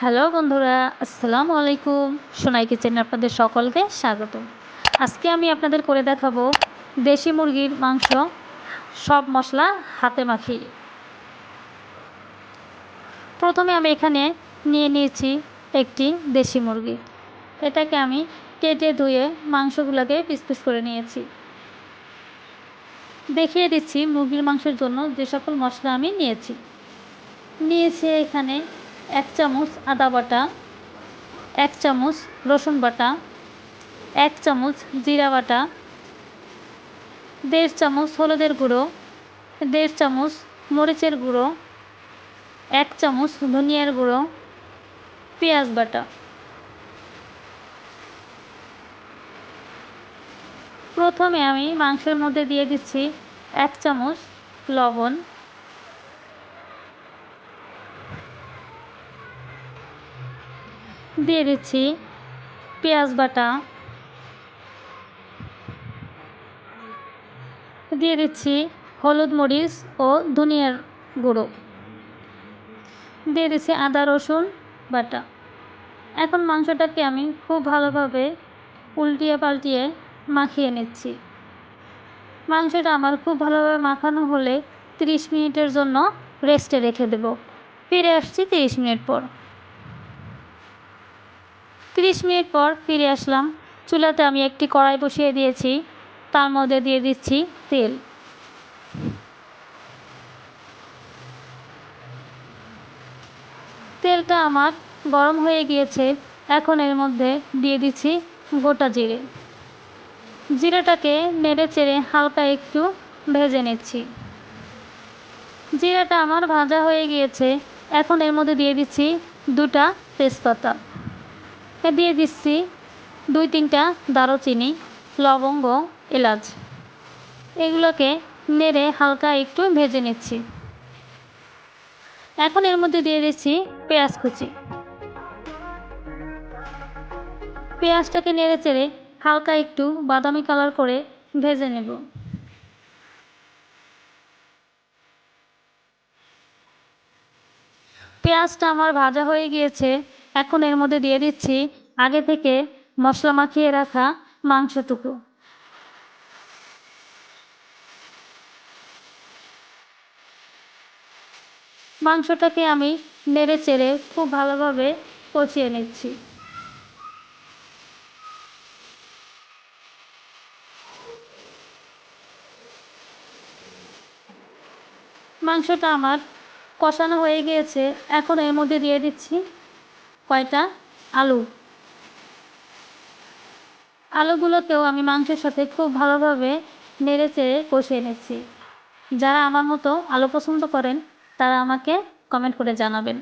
Hello বন্ধুরা, আসসালামু আলাইকুম। সোনাই কিচেনে আপনাদের সকলকে স্বাগত আজকে আমি আপনাদের করে দেখাবো দেশি মুরগির মাংস, সব মশলা হাতে মাখি প্রথমে আমি এখানে নিয়ে নিয়েছি একটি দেশি মুরগি। এটাকে আমি কেটে ধুয়ে মাংসগুলোকে পিস পিস করে নিয়েছি। দেখিয়ে দিচ্ছি মুরগির মাংসের জন্য যে সকল মশলা আমি নিয়েছি। নিয়েছি এখানে এক চামচ আদা বাটা, এক চামচ রসুন বাটা, এক চামচ জিরা বাটা, দেড় চামচ হলুদের গুঁড়ো, দেড় চামচ মরিচের গুঁড়ো, এক চামচ ধনিয়ার গুঁড়ো, পেঁয়াজ বাটা। প্রথমে আমি মাংসের মধ্যে দিয়ে দিচ্ছি এক চামচ লবণ দিয়ে দিচ্ছি। পেঁয়াজ বাটা। দিয়ে দিচ্ছি হলুদ মরিচ ও ধনিয়ার গুঁড়ো। দিয়ে দিচ্ছি আদা, রসুন বাটা। এখন মাংসটাকে আমি খুব ভালোভাবে উল্টিয়ে পাল্টিয়ে মাখিয়ে নিচ্ছি। মাংসটা আমার খুব ভালোভাবে মাখানো হলে 30 মিনিটের জন্য রেস্টে রেখে দেব। ফিরে আসছি 30 মিনিট পর। তিরিশ মিনিট পর ফিরে আসলাম। চুলাতে আমি একটি কড়াই বসিয়ে দিয়েছি। তার মধ্যে দিয়ে দিচ্ছি তেল। তেলটা আমার গরম হয়ে গিয়েছে। এখন এর মধ্যে দিয়ে দিচ্ছি গোটা জিরে। জিরাটাকে নেড়ে চেড়ে হালকা একটু ভেজে নিচ্ছি। জিরাটা আমার ভাজা হয়ে গিয়েছে। এখন এর মধ্যে দিয়ে দিচ্ছি দুটা তেজপাতা। দিয়ে দিচ্ছি। দুই তিনটা দারুচিনি, লবঙ্গ, এলাচ। এগুলোকে নেড়ে হালকা একটু ভেজে নিচ্ছি। এখন এর মধ্যে দিয়ে দিচ্ছি পেঁয়াজ কুচি। পেঁয়াজটাকে নেড়ে চেড়ে হালকা একটু বাদামি কালার করে ভেজে নেব। পেঁয়াজটা আমার ভাজা হয়ে গিয়েছে। এখন এর মধ্যে দিয়ে দিচ্ছি আগে থেকে মশলা মাখিয়ে রাখা মাংসটুকু। মাংসটাকে আমি নেড়ে চেড়ে খুব ভালোভাবে কষিয়ে নিচ্ছি। মাংসটা আমার কষানো হয়ে গিয়েছে। এখন এর মধ্যে দিয়ে দিচ্ছি কয়টা আলু। আলুগুলোকেও আমি মাংসের সাথে খুব ভালোভাবে নেড়ে চেড়ে কষিয়ে নিচ্ছি। যারা আমার মতো আলু পছন্দ করেন, তারা আমাকে কমেন্ট করে জানাবেন।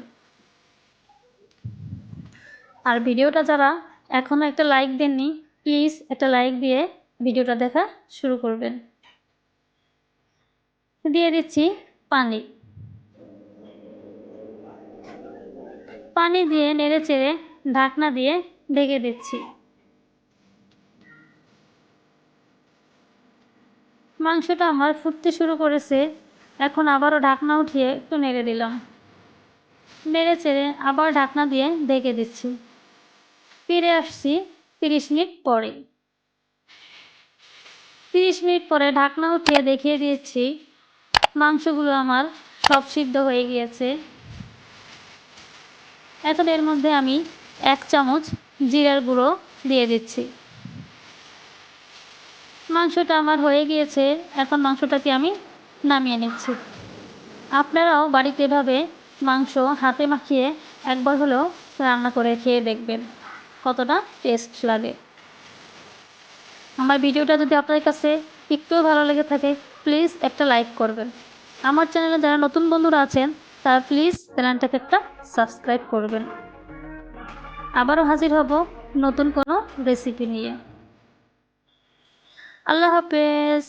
আর ভিডিওটা যারা এখনও একটা লাইক দেননি প্লিজ একটা লাইক দিয়ে ভিডিওটা দেখা শুরু করবেন। দিয়ে দিচ্ছি পানি। পানি দিয়ে নেড়ে চেড়ে ঢাকনা দিয়ে ঢেকে দিচ্ছি। মাংসটা আমার ফুটতে শুরু করেছে, এখন আবারও ঢাকনা উঠিয়ে একটু নেড়ে দিলাম। নেড়ে চেড়ে আবার ঢাকনা দিয়ে ঢেকে দিচ্ছি। ফিরে আসছি তিরিশ মিনিট পরে। তিরিশ মিনিট পরে ঢাকনা উঠিয়ে দেখিয়ে দিয়েছি মাংসগুলো আমার সব সিদ্ধ হয়ে গিয়েছে। এখন এর মধ্যে আমি এক চামচ জিরার গুঁড়ো দিয়ে দিচ্ছি। মাংসটা আমার হয়ে গিয়েছে, এখন মাংসটাকে আমি নামিয়ে নিচ্ছি। আপনারাও বাড়িতে এভাবে মাংস হাতে মাখিয়ে একবার হলেও রান্না করে খেয়ে দেখবেন, কতটা টেস্ট লাগে। আমার ভিডিওটা যদি আপনার কাছে একটুও ভালো লেগে থাকে প্লিজ একটা লাইক করবেন। আমার চ্যানেলে যারা নতুন বন্ধুরা আছেন, তারা প্লিজ চ্যানেলটাকে একটা সাবস্ক্রাইব করবেন। আবারও হাজির হব নতুন কোনো রেসিপি নিয়ে। আল্লাহ হাফেজ